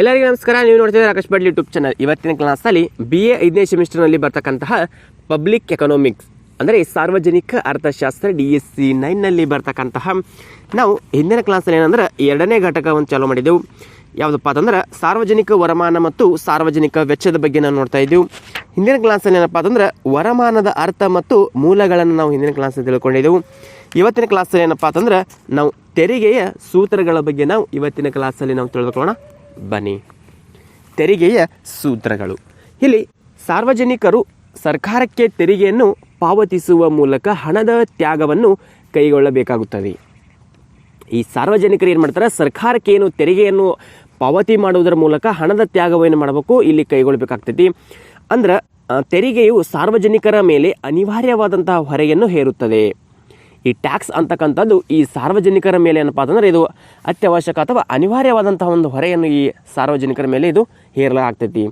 ಎಲ್ಲರಿಗೂ ನಮಸ್ಕಾರ. ನೀವು ನೋಡ್ತಿದ್ದೀರಾ ರಾಕೇಶ್ ಬಡ್ಲಿ ಯೂಟ್ಯೂಬ್ ಚಾನಲ್. ಇವತ್ತಿನ ಕ್ಲಾಸಲ್ಲಿ ಬಿ ಎ ಐದನೇ ಸೆಮಿಸ್ಟರ್ನಲ್ಲಿ ಬರ್ತಕ್ಕಂತಹ ಪಬ್ಲಿಕ್ ಎಕನಾಮಿಕ್ಸ್, ಅಂದರೆ ಸಾರ್ವಜನಿಕ ಅರ್ಥಶಾಸ್ತ್ರ ಡಿ ಎಸ್ ಸಿ ನೈನ್ನಲ್ಲಿ ಬರ್ತಕ್ಕಂತಹ ನಾವು ಹಿಂದಿನ ಕ್ಲಾಸಲ್ಲಿ ಏನಂದ್ರೆ ಎರಡನೇ ಘಟಕವನ್ನು ಚಾಲೂ ಮಾಡಿದ್ದೆವು ಯಾವುದಪ್ಪ ಅಂತಂದ್ರೆ ಸಾರ್ವಜನಿಕ ವರಮಾನ ಮತ್ತು ಸಾರ್ವಜನಿಕ ವೆಚ್ಚದ ಬಗ್ಗೆ ನಾವು ನೋಡ್ತಾ ಇದ್ದೆವು. ಹಿಂದಿನ ಕ್ಲಾಸಲ್ಲಿ ಏನಪ್ಪ ಅಂತಂದ್ರೆ ವರಮಾನದ ಅರ್ಥ ಮತ್ತು ಮೂಲಗಳನ್ನು ನಾವು ಹಿಂದಿನ ಕ್ಲಾಸಲ್ಲಿ ತಿಳ್ಕೊಂಡಿದ್ದೆವು ಇವತ್ತಿನ ಕ್ಲಾಸಲ್ಲಿ ಏನಪ್ಪ ಅಂತಂದ್ರೆ ನಾವು ತೆರಿಗೆಯ ಸೂತ್ರಗಳ ಬಗ್ಗೆ ನಾವು ಇವತ್ತಿನ ಕ್ಲಾಸಲ್ಲಿ ನಾವು ತಿಳಿದುಕೊಳ್ಳೋಣ. ಬನ್ನಿ. ತೆರಿಗೆಯ ಸೂತ್ರಗಳು. ಇಲ್ಲಿ ಸಾರ್ವಜನಿಕರು ಸರ್ಕಾರಕ್ಕೆ ತೆರಿಗೆಯನ್ನು ಪಾವತಿಸುವ ಮೂಲಕ ಹಣದ ತ್ಯಾಗವನ್ನು ಕೈಗೊಳ್ಳಬೇಕಾಗುತ್ತದೆ. ಈ ಸಾರ್ವಜನಿಕರು ಏನು ಮಾಡ್ತಾರೆ? ಸರ್ಕಾರಕ್ಕೆ ಏನು ತೆರಿಗೆಯನ್ನು ಪಾವತಿ ಮಾಡುವುದರ ಮೂಲಕ ಹಣದ ತ್ಯಾಗವನ್ನು ಮಾಡಬೇಕು? ಇಲ್ಲಿ ಕೈಗೊಳ್ಳಬೇಕಾಗ್ತೈತಿ. ಅಂದ್ರೆ ತೆರಿಗೆಯು ಸಾರ್ವಜನಿಕರ ಮೇಲೆ ಅನಿವಾರ್ಯವಾದಂತಹ ಹೊರೆಯನ್ನು ಹೇರುತ್ತದೆ. ಈ ಟ್ಯಾಕ್ಸ್ ಅಂತಕ್ಕಂಥದ್ದು ಈ ಸಾರ್ವಜನಿಕರ ಮೇಲೆ ಏನಪ್ಪ ಅಂತಂದರೆ ಇದು ಅತ್ಯವಶ್ಯಕ ಅಥವಾ ಅನಿವಾರ್ಯವಾದಂತಹ ಒಂದು ಹೊರೆಯನ್ನು ಈ ಸಾರ್ವಜನಿಕರ ಮೇಲೆ ಇದು ಹೇರಲಾಗ್ತೈತಿ.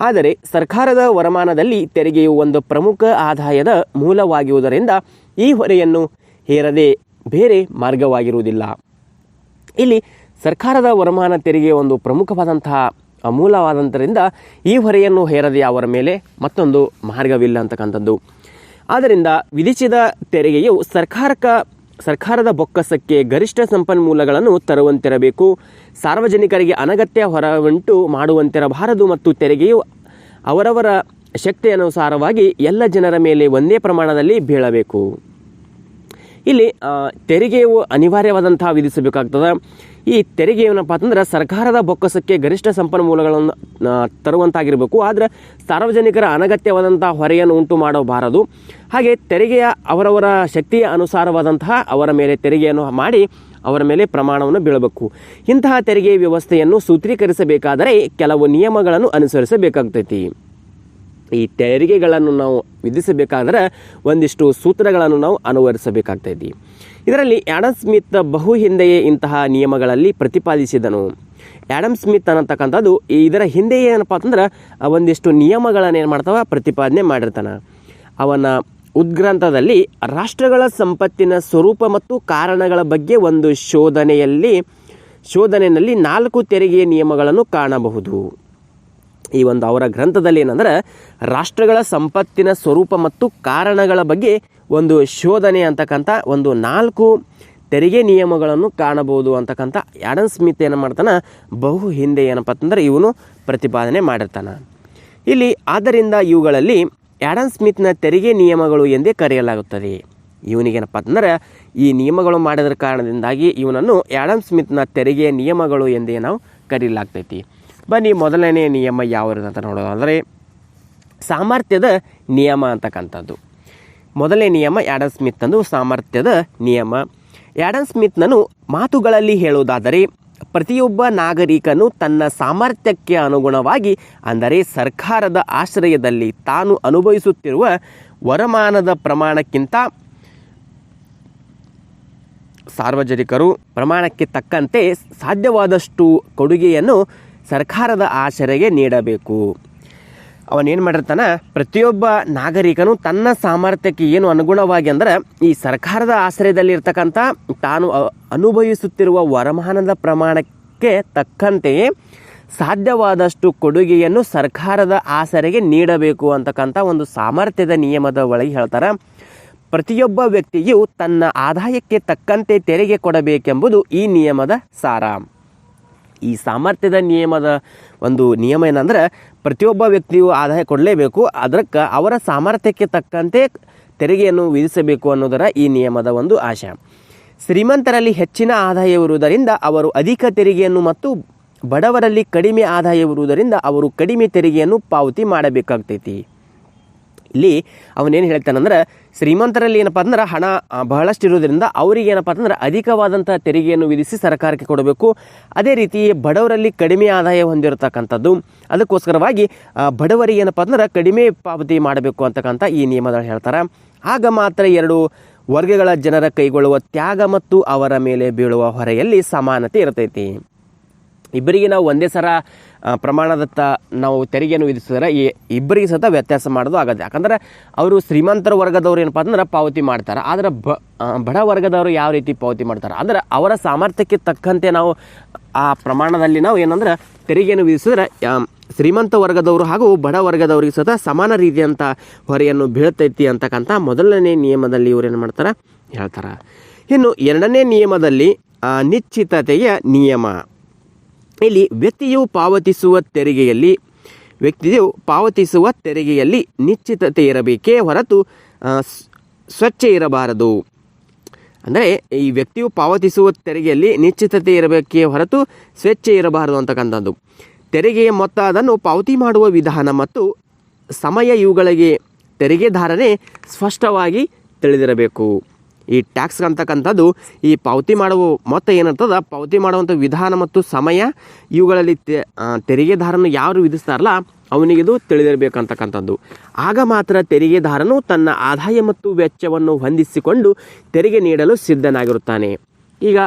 ಆದರೆ ಸರ್ಕಾರದ ವರಮಾನದಲ್ಲಿ ತೆರಿಗೆಯು ಒಂದು ಪ್ರಮುಖ ಆದಾಯದ ಮೂಲವಾಗಿರುವುದರಿಂದ ಈ ಹೊರೆಯನ್ನು ಹೇರದೆ ಬೇರೆ ಮಾರ್ಗವಾಗಿರುವುದಿಲ್ಲ. ಇಲ್ಲಿ ಸರ್ಕಾರದ ವರಮಾನ ತೆರಿಗೆ ಒಂದು ಪ್ರಮುಖವಾದಂತಹ ಅಮೂಲವಾದಂಥರಿಂದ ಈ ಹೊರೆಯನ್ನು ಹೇರದೆ ಅವರ ಮೇಲೆ ಮತ್ತೊಂದು ಮಾರ್ಗವಿಲ್ಲ ಅಂತಕ್ಕಂಥದ್ದು. ಆದ್ದರಿಂದ ವಿಧಿಸಿದ ತೆರಿಗೆಯು ಸರ್ಕಾರಕ ಸರ್ಕಾರದ ಬೊಕ್ಕಸಕ್ಕೆ ಗರಿಷ್ಠ ಸಂಪನ್ಮೂಲಗಳನ್ನು ತರುವಂತಿರಬೇಕು. ಸಾರ್ವಜನಿಕರಿಗೆ ಅನಗತ್ಯ ಹೊರವುಂಟು ಮಾಡುವಂತಿರಬಾರದು ಮತ್ತು ತೆರಿಗೆಯು ಅವರವರ ಶಕ್ತಿಯನುಸಾರವಾಗಿ ಎಲ್ಲ ಜನರ ಮೇಲೆ ಒಂದೇ ಪ್ರಮಾಣದಲ್ಲಿ ಬೀಳಬೇಕು. ಇಲ್ಲಿ ತೆರಿಗೆಯು ಅನಿವಾರ್ಯವಾದಂತಹ ವಿಧಿಸಬೇಕಾಗ್ತದೆ. ಈ ತೆರಿಗೆ ಏನಪ್ಪ ಅಂತಂದ್ರೆ ಸರ್ಕಾರದ ಬೊಕ್ಕಸಕ್ಕೆ ಗರಿಷ್ಠ ಸಂಪನ್ಮೂಲಗಳನ್ನು ತರುವಂತಾಗಿರಬೇಕು. ಆದರೆ ಸಾರ್ವಜನಿಕರ ಅನಗತ್ಯವಾದಂತಹ ಹೊರೆಯನ್ನು ಉಂಟು ಮಾಡಬಾರದು. ಹಾಗೆ ತೆರಿಗೆಯ ಅವರವರ ಶಕ್ತಿಯ ಅನುಸಾರವಾದಂತಹ ಅವರ ಮೇಲೆ ತೆರಿಗೆಯನ್ನು ಮಾಡಿ ಅವರ ಮೇಲೆ ಪ್ರಮಾಣವನ್ನು ಬೀಳಬೇಕು. ಇಂತಹ ತೆರಿಗೆ ವ್ಯವಸ್ಥೆಯನ್ನು ಸೂತ್ರೀಕರಿಸಬೇಕಾದರೆ ಕೆಲವು ನಿಯಮಗಳನ್ನು ಅನುಸರಿಸಬೇಕಾಗ್ತೈತಿ. ಈ ತೆರಿಗೆಗಳನ್ನು ನಾವು ವಿಧಿಸಬೇಕಾದರೆ ಒಂದಿಷ್ಟು ಸೂತ್ರಗಳನ್ನು ನಾವು ಅನುವರಿಸಬೇಕಾಗ್ತೈತಿ ಇದರಲ್ಲಿ ಆ್ಯಡಮ್ ಸ್ಮಿತ್ ಬಹು ಹಿಂದೆಯೇ ಇಂತಹ ನಿಯಮಗಳಲ್ಲಿ ಪ್ರತಿಪಾದಿಸಿದನು. ಆ್ಯಡಮ್ ಸ್ಮಿತ್ ಅನ್ನತಕ್ಕಂಥದ್ದು ಇದರ ಹಿಂದೆ ಏನಪ್ಪ ಅಂತಂದ್ರೆ ಒಂದಿಷ್ಟು ನಿಯಮಗಳನ್ನು ಏನು ಮಾಡ್ತಾವ? ಪ್ರತಿಪಾದನೆ ಮಾಡಿರ್ತಾನೆ. ಅವನ ಉದ್ಗ್ರಂಥದಲ್ಲಿ ರಾಷ್ಟ್ರಗಳ ಸಂಪತ್ತಿನ ಸ್ವರೂಪ ಮತ್ತು ಕಾರಣಗಳ ಬಗ್ಗೆ ಒಂದು ಶೋಧನೆಯಲ್ಲಿ ಶೋಧನೆಯಲ್ಲಿ ನಾಲ್ಕು ತೆರಿಗೆ ನಿಯಮಗಳನ್ನು ಕಾಣಬಹುದು. ಈ ಒಂದು ಅವರ ಗ್ರಂಥದಲ್ಲಿ ಏನಂದ್ರೆ, ರಾಷ್ಟ್ರಗಳ ಸಂಪತ್ತಿನ ಸ್ವರೂಪ ಮತ್ತು ಕಾರಣಗಳ ಬಗ್ಗೆ ಒಂದು ಶೋಧನೆ ಅಂತಕ್ಕಂಥ ಒಂದು ನಾಲ್ಕು ತೆರಿಗೆ ನಿಯಮಗಳನ್ನು ಕಾಣಬಹುದು ಅಂತಕ್ಕಂಥ ಆ್ಯಡನ್ ಸ್ಮಿತ್ ಏನು ಮಾಡ್ತಾನೆ, ಬಹು ಹಿಂದೆ ಏನಪ್ಪ ಅಂತಂದ್ರೆ ಇವನು ಪ್ರತಿಪಾದನೆ ಮಾಡಿರ್ತಾನೆ. ಇಲ್ಲಿ ಆದ್ದರಿಂದ ಇವುಗಳಲ್ಲಿ ಆ್ಯಡನ್ ಸ್ಮಿತ್ನ ತೆರಿಗೆ ನಿಯಮಗಳು ಎಂದೇ ಕರೆಯಲಾಗುತ್ತದೆ. ಇವನಿಗೇನಪ್ಪ ಅಂತಂದರೆ, ಈ ನಿಯಮಗಳು ಮಾಡಿದ್ರ ಕಾರಣದಿಂದಾಗಿ ಇವನನ್ನು ಆ್ಯಡಮ್ ಸ್ಮಿತ್ನ ತೆರಿಗೆ ನಿಯಮಗಳು ಎಂದೇ ನಾವು ಕರೆಯಲಾಗ್ತೈತಿ ಬನ್ನಿ ಮೊದಲನೇ ನಿಯಮ ಅಂತ ಅಂದರೆ ಸಾಮರ್ಥ್ಯದ ನಿಯಮ ಅಂತಕ್ಕಂಥದ್ದು. ಮೊದಲನೇ ನಿಯಮ ಆ್ಯಡನ್ ಸ್ಮಿತ್ ಅಂದು ಸಾಮರ್ಥ್ಯದ ನಿಯಮ. ಆ್ಯಡನ್ ಸ್ಮಿತ್ನನು ಮಾತುಗಳಲ್ಲಿ ಹೇಳುವುದಾದರೆ, ಪ್ರತಿಯೊಬ್ಬ ನಾಗರಿಕನು ತನ್ನ ಸಾಮರ್ಥ್ಯಕ್ಕೆ ಅನುಗುಣವಾಗಿ, ಅಂದರೆ ಸರ್ಕಾರದ ಆಶ್ರಯದಲ್ಲಿ ತಾನು ಅನುಭವಿಸುತ್ತಿರುವ ವರಮಾನದ ಪ್ರಮಾಣಕ್ಕಿಂತ ಸಾರ್ವಜನಿಕರು ಪ್ರಮಾಣಕ್ಕೆ ತಕ್ಕಂತೆ ಸಾಧ್ಯವಾದಷ್ಟು ಕೊಡುಗೆಯನ್ನು ಸರ್ಕಾರದ ಆಶ್ರಯಗೆ ನೀಡಬೇಕು. ಅವನೇನು ಮಾಡಿರ್ತಾನೆ? ಪ್ರತಿಯೊಬ್ಬ ನಾಗರಿಕನು ತನ್ನ ಸಾಮರ್ಥ್ಯಕ್ಕೆ ಏನು ಅನುಗುಣವಾಗಿ ಅಂದ್ರೆ ಈ ಸರ್ಕಾರದ ಆಶ್ರಯದಲ್ಲಿರ್ತಕ್ಕಂಥ ತಾನು ಅನುಭವಿಸುತ್ತಿರುವ ವರಮಾನದ ಪ್ರಮಾಣಕ್ಕೆ ತಕ್ಕಂತೆಯೇ ಸಾಧ್ಯವಾದಷ್ಟು ಕೊಡುಗೆಯನ್ನು ಸರ್ಕಾರದ ಆಸರೆಗೆ ನೀಡಬೇಕು ಅಂತಕ್ಕಂಥ ಒಂದು ಸಾಮರ್ಥ್ಯದ ನಿಯಮದ ಒಳಗೆ ಹೇಳ್ತಾರೆ. ಪ್ರತಿಯೊಬ್ಬ ವ್ಯಕ್ತಿಯು ತನ್ನ ಆದಾಯಕ್ಕೆ ತಕ್ಕಂತೆ ತೆರಿಗೆ ಕೊಡಬೇಕೆಂಬುದು ಈ ನಿಯಮದ ಸಾರ ಈ ಸಾಮರ್ಥ್ಯದ ನಿಯಮದ ಒಂದು ನಿಯಮ ಏನಂದ್ರೆ, ಪ್ರತಿಯೊಬ್ಬ ವ್ಯಕ್ತಿಯು ಆದಾಯ ಕೊಡಲೇಬೇಕು, ಅದಕ್ಕೆ ಅವರ ಸಾಮರ್ಥ್ಯಕ್ಕೆ ತಕ್ಕಂತೆ ತೆರಿಗೆಯನ್ನು ವಿಧಿಸಬೇಕು ಅನ್ನೋದರ ಈ ನಿಯಮದ ಒಂದು ಆಶಯ. ಶ್ರೀಮಂತರಲ್ಲಿ ಹೆಚ್ಚಿನ ಆದಾಯವಿರುವುದರಿಂದ ಅವರು ಅಧಿಕ ತೆರಿಗೆಯನ್ನು ಮತ್ತು ಬಡವರಲ್ಲಿ ಕಡಿಮೆ ಆದಾಯವಿರುವುದರಿಂದ ಅವರು ಕಡಿಮೆ ತೆರಿಗೆಯನ್ನು ಪಾವತಿ ಮಾಡಬೇಕಾಗ್ತೈತಿ. ಇಲ್ಲಿ ಅವನೇನು ಹೇಳ್ತಾನಂದ್ರೆ ಶ್ರೀಮಂತರಲ್ಲಿ ಏನಪ್ಪ ಅಂದ್ರೆ ಹಣ ಬಹಳಷ್ಟು ಇರೋದ್ರಿಂದ ಅವರಿಗೆ ಏನಪ್ಪ ಅಂದ್ರೆ ಅಧಿಕವಾದಂಥ ತೆರಿಗೆಯನ್ನು ವಿಧಿಸಿ ಸರ್ಕಾರಕ್ಕೆ ಕೊಡಬೇಕು. ಅದೇ ರೀತಿ ಬಡವರಲ್ಲಿ ಕಡಿಮೆ ಆದಾಯ ಹೊಂದಿರತಕ್ಕಂಥದ್ದು. ಅದಕ್ಕೋಸ್ಕರವಾಗಿ ಬಡವರಿಗೆ ಏನಪ್ಪ ಅಂದ್ರೆ ಕಡಿಮೆ ಪಾವತಿ ಮಾಡಬೇಕು ಅಂತಕ್ಕಂಥ ಈ ನಿಯಮದಲ್ಲಿ ಹೇಳ್ತಾರೆ. ಆಗ ಮಾತ್ರ ಎರಡು ವರ್ಗಗಳ ಜನರ ಕೈಗೊಳ್ಳುವ ತ್ಯಾಗ ಮತ್ತು ಅವರ ಮೇಲೆ ಬೀಳುವ ಹೊರೆಯಲ್ಲಿ ಸಮಾನತೆ ಇರ್ತೈತಿ. ಇಬ್ಬರಿಗೆ ನಾವು ಒಂದೇ ಸರ ಪ್ರಮಾಣದತ್ತ ನಾವು ತೆರಿಗೆಯನ್ನು ವಿಧಿಸಿದ್ರೆ ಈ ಇಬ್ಬರಿಗೆ ಸಹ ವ್ಯತ್ಯಾಸ ಮಾಡೋದು ಆಗೋದು ಯಾಕಂದರೆ ಅವರು ಶ್ರೀಮಂತರ ವರ್ಗದವ್ರು ಏನಪ್ಪ ಅಂದ್ರೆ ಪಾವತಿ ಮಾಡ್ತಾರೆ. ಆದರೆ ಬ ಬಡ ವರ್ಗದವರು ಯಾವ ರೀತಿ ಪಾವತಿ ಮಾಡ್ತಾರೆ? ಅಂದರೆ ಅವರ ಸಾಮರ್ಥ್ಯಕ್ಕೆ ತಕ್ಕಂತೆ ನಾವು ಆ ಪ್ರಮಾಣದಲ್ಲಿ ನಾವು ಏನಂದ್ರೆ ತೆರಿಗೆಯನ್ನು ವಿಧಿಸಿದ್ರೆ ಶ್ರೀಮಂತ ವರ್ಗದವರು ಹಾಗೂ ಬಡ ವರ್ಗದವರಿಗೆ ಸಹ ಸಮಾನ ರೀತಿಯಂಥ ಹೊರೆಯನ್ನು ಬೀಳ್ತೈತಿ ಅಂತಕ್ಕಂಥ ಮೊದಲನೇ ನಿಯಮದಲ್ಲಿ ಇವ್ರು ಏನು ಮಾಡ್ತಾರೆ? ಹೇಳ್ತಾರೆ. ಇನ್ನು ಎರಡನೇ ನಿಯಮದಲ್ಲಿ ನಿಶ್ಚಿತತೆಯ ನಿಯಮ. ಇಲ್ಲಿ ವ್ಯಕ್ತಿಯು ಪಾವತಿಸುವ ತೆರಿಗೆಯಲ್ಲಿ, ವ್ಯಕ್ತಿಯು ಪಾವತಿಸುವ ತೆರಿಗೆಯಲ್ಲಿ ನಿಶ್ಚಿತತೆ ಇರಬೇಕೇ ಹೊರತು ಸ್ವಚ್ಛ ಇರಬಾರದು. ಅಂದರೆ ಈ ವ್ಯಕ್ತಿಯು ಪಾವತಿಸುವ ತೆರಿಗೆಯಲ್ಲಿ ನಿಶ್ಚಿತತೆ ಇರಬೇಕೇ ಹೊರತು ಸ್ವಚ್ಛ ಇರಬಾರದು ಅಂತಕ್ಕಂಥದ್ದು. ತೆರಿಗೆಯ ಮೊತ್ತ ಅದನ್ನು ಪಾವತಿ ಮಾಡುವ ವಿಧಾನ ಮತ್ತು ಸಮಯ ಇವುಗಳಿಗೆ ತೆರಿಗೆದಾರನೇ ಸ್ಪಷ್ಟವಾಗಿ ತಿಳಿದಿರಬೇಕು. ಈ ಟ್ಯಾಕ್ಸ್ ಅಂತಕ್ಕಂಥದ್ದು ಈ ಪಾವತಿ ಮಾಡುವ ಮೊತ್ತ ಏನಂತದ, ಪಾವತಿ ಮಾಡುವಂಥ ವಿಧಾನ ಮತ್ತು ಸಮಯ ಇವುಗಳಲ್ಲಿ ತೆರಿಗೆದಾರನ ಯಾರು ವಿಧಿಸ್ತಾರಲ್ಲ, ಅವನಿಗಿದು ತಿಳಿದಿರಬೇಕಂತಕ್ಕಂಥದ್ದು. ಆಗ ಮಾತ್ರ ತೆರಿಗೆದಾರನು ತನ್ನ ಆದಾಯ ಮತ್ತು ವೆಚ್ಚವನ್ನು ಹೊಂದಿಸಿಕೊಂಡು ತೆರಿಗೆ ನೀಡಲು ಸಿದ್ಧನಾಗಿರುತ್ತಾನೆ. ಈಗ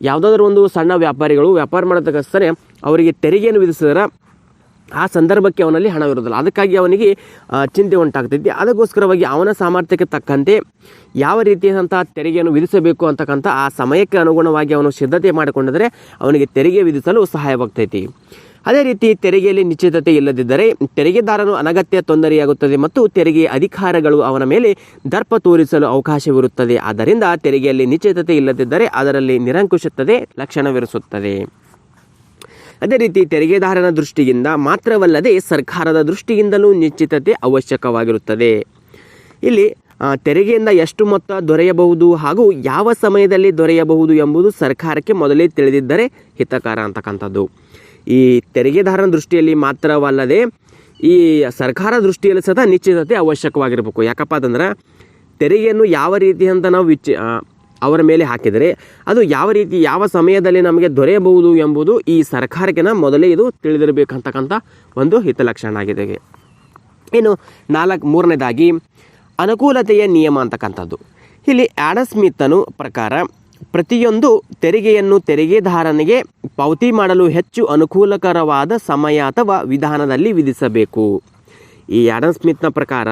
ಯಾವುದಾದ್ರೂ ಒಂದು ಸಣ್ಣ ವ್ಯಾಪಾರಿಗಳು, ವ್ಯಾಪಾರ ಮಾಡತಕ್ಕಂಥ ಅವರಿಗೆ ತೆರಿಗೆಯನ್ನು ವಿಧಿಸಿದ್ರೆ ಆ ಸಂದರ್ಭಕ್ಕೆ ಅವನಲ್ಲಿ ಹಣವಿರೋದಿಲ್ಲ ಅದಕ್ಕಾಗಿ ಅವನಿಗೆ ಚಿಂತೆ ಉಂಟಾಗ್ತೈತಿ ಅದಕ್ಕೋಸ್ಕರವಾಗಿ ಅವನ ಸಾಮರ್ಥ್ಯಕ್ಕೆ ತಕ್ಕಂತೆ ಯಾವ ರೀತಿಯಾದಂಥ ತೆರಿಗೆಯನ್ನು ವಿಧಿಸಬೇಕು ಅಂತಕ್ಕಂಥ ಆ ಸಮಯಕ್ಕೆ ಅನುಗುಣವಾಗಿ ಅವನು ಸಿದ್ಧತೆ ಮಾಡಿಕೊಂಡಿದ್ರೆ ಅವನಿಗೆ ತೆರಿಗೆ ವಿಧಿಸಲು ಸಹಾಯವಾಗ್ತೈತಿ. ಅದೇ ರೀತಿ ತೆರಿಗೆಯಲ್ಲಿ ನಿಶ್ಚಿತತೆ ಇಲ್ಲದಿದ್ದರೆ ತೆರಿಗೆದಾರನು ಅನಗತ್ಯ ತೊಂದರೆಯಾಗುತ್ತದೆ ಮತ್ತು ತೆರಿಗೆ ಅಧಿಕಾರಗಳು ಅವನ ಮೇಲೆ ದರ್ಪ ತೋರಿಸಲು ಅವಕಾಶವಿರುತ್ತದೆ. ಆದ್ದರಿಂದ ತೆರಿಗೆಯಲ್ಲಿ ನಿಶ್ಚಿತತೆ ಇಲ್ಲದಿದ್ದರೆ ಅದರಲ್ಲಿ ನಿರಂಕುಶತೆ ಲಕ್ಷಣವಿರಿಸುತ್ತದೆ ಅದೇ ರೀತಿ ತೆರಿಗೆದಾರನ ದೃಷ್ಟಿಯಿಂದ ಮಾತ್ರವಲ್ಲದೆ ಸರ್ಕಾರದ ದೃಷ್ಟಿಯಿಂದಲೂ ನಿಶ್ಚಿತತೆ ಅವಶ್ಯಕವಾಗಿರುತ್ತದೆ. ಇಲ್ಲಿ ತೆರಿಗೆಯಿಂದ ಎಷ್ಟು ಮೊತ್ತ ದೊರೆಯಬಹುದು ಹಾಗೂ ಯಾವ ಸಮಯದಲ್ಲಿ ದೊರೆಯಬಹುದು ಎಂಬುದು ಸರ್ಕಾರಕ್ಕೆ ಮೊದಲೇ ತಿಳಿದಿದ್ದರೆ ಹಿತಕಾರ ಅಂತಕ್ಕಂಥದ್ದು. ಈ ತೆರಿಗೆದಾರನ ದೃಷ್ಟಿಯಲ್ಲಿ ಮಾತ್ರವಲ್ಲದೆ ಈ ಸರ್ಕಾರ ದೃಷ್ಟಿಯಲ್ಲಿ ಸಹ ನಿಶ್ಚಿತತೆ ಅವಶ್ಯಕವಾಗಿರಬೇಕು. ಯಾಕಪ್ಪ ಅಂತಂದ್ರೆ ತೆರಿಗೆಯನ್ನು ಯಾವ ರೀತಿ ಅಂತ ನಾವು ವಿಚ ಅವರ ಮೇಲೆ ಹಾಕಿದರೆ ಅದು ಯಾವ ರೀತಿ ಯಾವ ಸಮಯದಲ್ಲಿ ನಮಗೆ ದೊರೆಯಬಹುದು ಎಂಬುದು ಈ ಸರ್ಕಾರಕ್ಕೆ ಮೊದಲೇ ಇದು ತಿಳಿದಿರಬೇಕಂತಕ್ಕಂಥ ಒಂದು ಹಿತಲಕ್ಷಣ ಆಗಿದೆ. ಇನ್ನು ನಾಲ್ಕು ಮೂರನೇದಾಗಿ ಅನುಕೂಲತೆಯ ನಿಯಮ ಅಂತಕ್ಕಂಥದ್ದು. ಇಲ್ಲಿ ಆಡಸ್ಮಿತ್ತನು ಪ್ರಕಾರ ಪ್ರತಿಯೊಂದು ತೆರಿಗೆಯನ್ನು ತೆರಿಗೆದಾರನಿಗೆ ಪಾವತಿ ಮಾಡಲು ಹೆಚ್ಚು ಅನುಕೂಲಕರವಾದ ಸಮಯ ಅಥವಾ ವಿಧಾನದಲ್ಲಿ ವಿಧಿಸಬೇಕು. ಈ ಆಡಮ್ ಸ್ಮಿತ್ನ ಪ್ರಕಾರ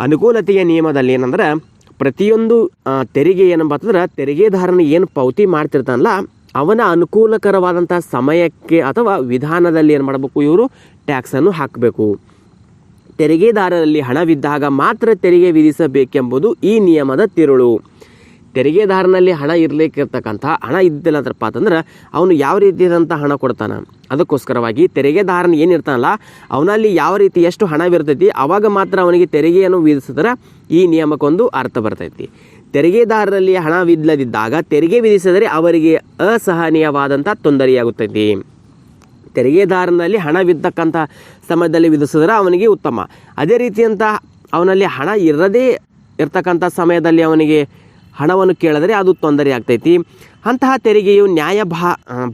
ಅನುಕೂಲತೆಯ ನಿಯಮದಲ್ಲಿ ಏನಂದ್ರೆ ಪ್ರತಿಯೊಂದು ತೆರಿಗೆ ಏನಪ್ಪ ಅಂತಂದ್ರೆ, ತೆರಿಗೆದಾರನ ಏನು ಪಾವತಿ ಮಾಡ್ತಿರ್ತಾನಲ್ಲ, ಅವನ ಅನುಕೂಲಕರವಾದಂಥ ಸಮಯಕ್ಕೆ ಅಥವಾ ವಿಧಾನದಲ್ಲಿ ಏನು ಮಾಡಬೇಕು, ಇವರು ಟ್ಯಾಕ್ಸನ್ನು ಹಾಕಬೇಕು. ತೆರಿಗೆದಾರರಲ್ಲಿ ಹಣವಿದ್ದಾಗ ಮಾತ್ರ ತೆರಿಗೆ ವಿಧಿಸಬೇಕೆಂಬುದು ಈ ನಿಯಮದ ತಿರುಳು. ತೆರಿಗೆದಾರನಲ್ಲಿ ಹಣ ಇರಲಿಕ್ಕಿರ್ತಕ್ಕಂಥ ಹಣ ಇದ್ದಿಲ್ಲ ಅಂದ್ರಪ್ಪ ಅಂತಂದ್ರೆ, ಅವನು ಯಾವ ರೀತಿಯಾದಂಥ ಹಣ ಕೊಡ್ತಾನೆ? ಅದಕ್ಕೋಸ್ಕರವಾಗಿ ತೆರಿಗೆದಾರನ ಏನಿರ್ತಾನಲ್ಲ ಅವನಲ್ಲಿ ಯಾವ ರೀತಿ ಎಷ್ಟು ಹಣವಿರ್ತೈತಿ, ಅವಾಗ ಮಾತ್ರ ಅವನಿಗೆ ತೆರಿಗೆಯನ್ನು ವಿಧಿಸಿದ್ರೆ ಈ ನಿಯಮಕ್ಕೊಂದು ಅರ್ಥ ಬರ್ತೈತಿ. ತೆರಿಗೆದಾರರಲ್ಲಿ ಹಣವಿಲ್ಲದಿದ್ದಾಗ ತೆರಿಗೆ ವಿಧಿಸಿದರೆ ಅವರಿಗೆ ಅಸಹನೀಯವಾದಂಥ ತೊಂದರೆಯಾಗುತ್ತೈತಿ. ತೆರಿಗೆದಾರನಲ್ಲಿ ಹಣವಿದ್ದಕ್ಕಂಥ ಸಮಯದಲ್ಲಿ ವಿಧಿಸಿದ್ರೆ ಅವನಿಗೆ ಉತ್ತಮ. ಅದೇ ರೀತಿಯಂಥ ಅವನಲ್ಲಿ ಹಣ ಇರದೇ ಇರ್ತಕ್ಕಂಥ ಸಮಯದಲ್ಲಿ ಅವನಿಗೆ ಹಣವನ್ನು ಕೇಳಿದರೆ ಅದು ತೊಂದರೆ ಆಗ್ತೈತಿ ಅಂತಹ ತೆರಿಗೆಯು ನ್ಯಾಯ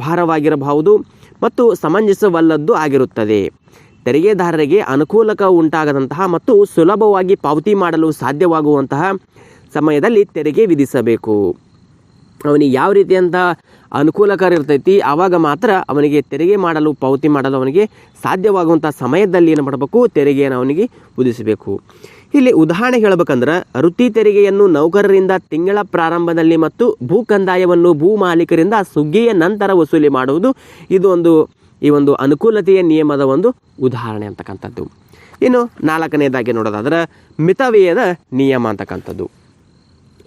ಭಾರವಾಗಿರಬಹುದು ಮತ್ತು ಸಮಂಜಸವಲ್ಲದ್ದು ಆಗಿರುತ್ತದೆ. ತೆರಿಗೆದಾರರಿಗೆ ಅನುಕೂಲಕ ಉಂಟಾಗದಂತಹ ಮತ್ತು ಸುಲಭವಾಗಿ ಪಾವತಿ ಮಾಡಲು ಸಾಧ್ಯವಾಗುವಂತಹ ಸಮಯದಲ್ಲಿ ತೆರಿಗೆ ವಿಧಿಸಬೇಕು. ಅವನಿಗೆ ಯಾವ ರೀತಿಯಂಥ ಅನುಕೂಲಕರ ಇರ್ತೈತಿ, ಆವಾಗ ಮಾತ್ರ ಅವನಿಗೆ ತೆರಿಗೆ ಮಾಡಲು, ಪಾವತಿ ಮಾಡಲು ಅವನಿಗೆ ಸಾಧ್ಯವಾಗುವಂಥ ಸಮಯದಲ್ಲಿ ಏನು ಮಾಡಬೇಕು, ತೆರಿಗೆಯನ್ನು ಅವನಿಗೆ ವಿಧಿಸಬೇಕು. ಇಲ್ಲಿ ಉದಾಹರಣೆ ಹೇಳಬೇಕಂದ್ರೆ, ವೃತ್ತಿ ತೆರಿಗೆಯನ್ನು ನೌಕರರಿಂದ ತಿಂಗಳ ಪ್ರಾರಂಭದಲ್ಲಿ ಮತ್ತು ಭೂ ಕಂದಾಯವನ್ನು ಭೂ ಮಾಲೀಕರಿಂದ ಸುಗ್ಗಿಯ ನಂತರ ವಸೂಲಿ ಮಾಡುವುದು, ಇದು ಒಂದು ಈ ಒಂದು ಅನುಕೂಲತೆಯ ನಿಯಮದ ಒಂದು ಉದಾಹರಣೆ ಅಂತಕ್ಕಂಥದ್ದು. ಇನ್ನು ನಾಲ್ಕನೇದಾಗಿ ನೋಡೋದಾದ್ರೆ ಮಿತವ್ಯಯದ ನಿಯಮ ಅಂತಕ್ಕಂಥದ್ದು.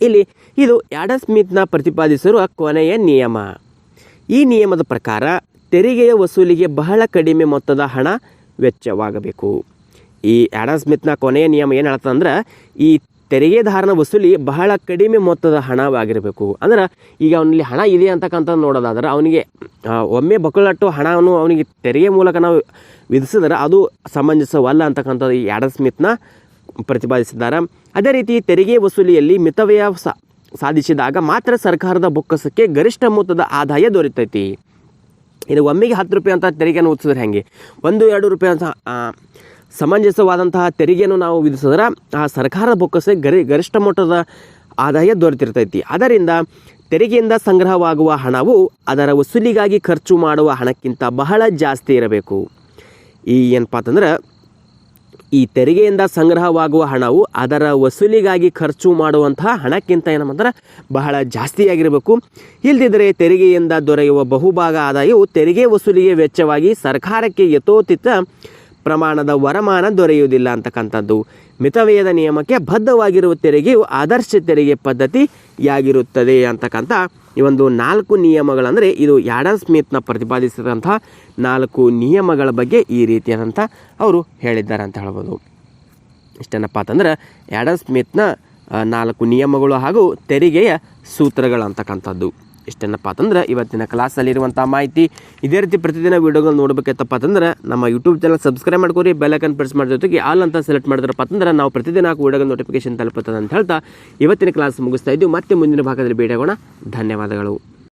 ಇಲ್ಲಿ ಇದು ಆಡಮ್ ಸ್ಮಿತ್ನ ಪ್ರತಿಪಾದಿಸಿರುವ ಕೊನೆಯ ನಿಯಮ. ಈ ನಿಯಮದ ಪ್ರಕಾರ ತೆರಿಗೆಯ ವಸೂಲಿಗೆ ಬಹಳ ಕಡಿಮೆ ಮೊತ್ತದ ಹಣ ವೆಚ್ಚವಾಗಬೇಕು. ಈ ಆಡಮ್ ಸ್ಮಿತ್ನ ಕೊನೆಯ ನಿಯಮ ಏನು ಹೇಳ್ತಂದ್ರೆ ಈ ತೆರಿಗೆದಾರನ ವಸೂಲಿ ಬಹಳ ಕಡಿಮೆ ಮೊತ್ತದ ಹಣವಾಗಿರಬೇಕು. ಅಂದ್ರೆ ಈಗ ಅವನಲ್ಲಿ ಹಣ ಇದೆ ಅಂತಕ್ಕಂಥದ್ದು ನೋಡೋದಾದ್ರೆ ಅವನಿಗೆ ಒಮ್ಮೆ ಬಕಳಟ್ಟು ಹಣವನ್ನು ಅವನಿಗೆ ತೆರಿಗೆ ಮೂಲಕ ನಾವು ವಿಧಿಸಿದ್ರೆ ಅದು ಸಮಂಜಸವಲ್ಲ ಅಂತಕ್ಕಂಥದ್ದು ಈ ಸ್ಮಿತ್ನ ಪ್ರತಿಪಾದಿಸಿದ್ದಾರೆ. ಅದೇ ರೀತಿ ತೆರಿಗೆ ವಸೂಲಿಯಲ್ಲಿ ಮಿತವ್ಯಯ ಸಾಧಿಸಿದಾಗ ಮಾತ್ರ ಸರ್ಕಾರದ ಬೊಕ್ಕಸಕ್ಕೆ ಗರಿಷ್ಠ ಮೊತ್ತದ ಆದಾಯ ದೊರೆತೈತಿ. ಇದು ಒಮ್ಮೆಗೆ ಹತ್ತು ರೂಪಾಯಿ ಅಂತ ತೆರಿಗೆಯನ್ನು ಉತ್ಸಿದ್ರೆ ಹೆಂಗೆ? ಒಂದು, ಎರಡು ರೂಪಾಯಿ ಅಂತ ಸಮಂಜಸವಾದಂತಹ ತೆರಿಗೆಯನ್ನು ನಾವು ವಿಧಿಸಿದ್ರೆ ಆ ಸರ್ಕಾರದ ಬೊಕ್ಕಸೆ ಗರಿ, ಗರಿಷ್ಠ ಮಟ್ಟದ ಆದಾಯ ದೊರೆತಿರ್ತೈತಿ. ಅದರಿಂದ ತೆರಿಗೆಯಿಂದ ಸಂಗ್ರಹವಾಗುವ ಹಣವು ಅದರ ವಸೂಲಿಗಾಗಿ ಖರ್ಚು ಮಾಡುವ ಹಣಕ್ಕಿಂತ ಬಹಳ ಜಾಸ್ತಿ ಇರಬೇಕು. ಈ ಏನಪ್ಪ ಅಂತಂದ್ರೆ ಈ ತೆರಿಗೆಯಿಂದ ಸಂಗ್ರಹವಾಗುವ ಹಣವು ಅದರ ವಸೂಲಿಗಾಗಿ ಖರ್ಚು ಮಾಡುವಂತಹ ಹಣಕ್ಕಿಂತ ಏನಂದ್ರೆ ಬಹಳ ಜಾಸ್ತಿಯಾಗಿರಬೇಕು ಇಲ್ಲದಿದ್ದರೆ ತೆರಿಗೆಯಿಂದ ದೊರೆಯುವ ಬಹುಭಾಗ ಆದಾಯವು ತೆರಿಗೆ ವಸೂಲಿಗೆ ವೆಚ್ಚವಾಗಿ ಸರ್ಕಾರಕ್ಕೆ ಯಥೋಚಿತ ಪ್ರಮಾಣದ ವರಮಾನ ದೊರೆಯುವುದಿಲ್ಲ ಅಂತಕ್ಕಂಥದ್ದು. ಮಿತವ್ಯಯದ ನಿಯಮಕ್ಕೆ ಬದ್ಧವಾಗಿರುವ ತೆರಿಗೆಯು ಆದರ್ಶ ತೆರಿಗೆ ಪದ್ಧತಿಯಾಗಿರುತ್ತದೆ ಅಂತಕ್ಕಂಥ ಈ ಒಂದು ನಾಲ್ಕು ನಿಯಮಗಳಂದರೆ ಇದು ಯಾಡನ್ ಸ್ಮಿತ್ನ ಪ್ರತಿಪಾದಿಸಿದಂಥ ನಾಲ್ಕು ನಿಯಮಗಳ ಬಗ್ಗೆ ಈ ರೀತಿಯಾದಂಥ ಅವರು ಹೇಳಿದ್ದಾರೆ ಅಂತ ಹೇಳ್ಬೋದು. ಇಷ್ಟೇನಪ್ಪ ಅಂತಂದ್ರೆ ಯಾಡನ್ ಸ್ಮಿತ್ನ ನಾಲ್ಕು ನಿಯಮಗಳು ಹಾಗೂ ತೆರಿಗೆಯ ಸೂತ್ರಗಳು ಅಂತಕ್ಕಂಥದ್ದು ಇಷ್ಟೇನಪ್ಪ ಅಂತಂದ್ರೆ ಇವತ್ತಿನ ಕ್ಲಾಸಲ್ಲಿರುವಂಥ ಮಾಹಿತಿ ಇದೇ ರೀತಿ ಪ್ರತಿದಿನ ವೀಡಿಯೋಗಳು ನೋಡಬೇಕತ್ತಪ್ಪ ಅಂದ್ರೆ ನಮ್ಮ ಯೂಟ್ಯೂಬ್ ಚಾನಲ್ ಸಬ್ಸ್ಕ್ರೈಬ್ ಮಾಡ್ಕೊರಿ ಬೆಲ್ಲೈಕನ್ ಪ್ರೆಸ್ ಮಾಡೋ ಜೊತೆಗೆ ಆಲ್ ಅಂತ ಸೆಲೆಕ್ಟ್ ಮಾಡಿದ್ರಪ್ಪ ಅಂದ್ರೆ ನಾವು ಪ್ರತಿದಿನ ವೀಡಿಯೋಗಳ ನೋಟಿಫಿಕೇಶನ್ ತಲುಪುತ್ತದೆ ಅಂತ ಹೇಳ್ತಾ ಇವತ್ತಿನ ಕ್ಲಾಸ್ ಮುಗಿಸ್ತಾ ಇದ್ದೀವಿ. ಮತ್ತೆ ಮುಂದಿನ ಭಾಗದಲ್ಲಿ ಭೇಟಿಯಾಗೋಣ. ಧನ್ಯವಾದಗಳು.